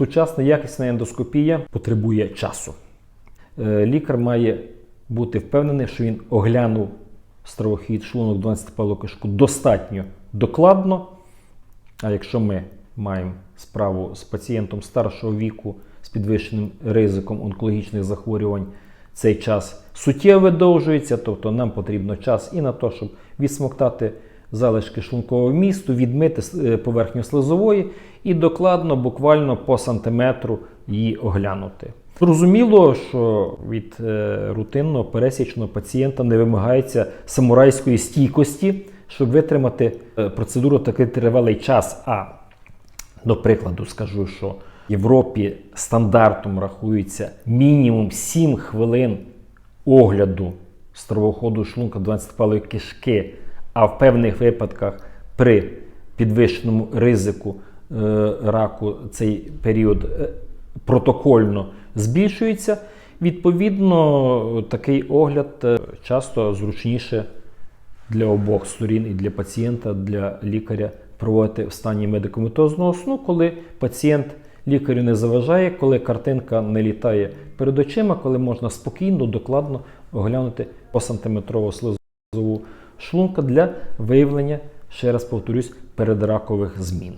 Сучасна якісна ендоскопія потребує часу. Е, Лікар має бути впевнений, що він оглянув стравохід шлунок 12 палу кишку достатньо докладно. А якщо ми маємо справу з пацієнтом старшого віку з підвищеним ризиком онкологічних захворювань, цей час суттєво видовжується, тобто нам потрібно час і на те, щоб відсмоктати залишки шлункового вмісту, відмити е, поверхню слизової і докладно, буквально по сантиметру її оглянути. Зрозуміло, що від е, рутинного пересічного пацієнта не вимагається самурайської стійкості, щоб витримати е, процедуру такий тривалий час. А до прикладу, скажу, що в Європі стандартом рахується мінімум 7 хвилин огляду стравоходу шлунка 12-палої кишки, а в певних випадках при підвищеному ризику е, раку цей період е, протокольно збільшується. Відповідно, такий огляд е, часто зручніше для обох сторін і для пацієнта, для лікаря проводити в стані медикаментозного сну, коли пацієнт лікарю не заважає, коли картинка не літає перед очима, коли можна спокійно, докладно оглянути посантиметрову слизову шлунка для виявлення, ще раз повторюсь, передракових змін.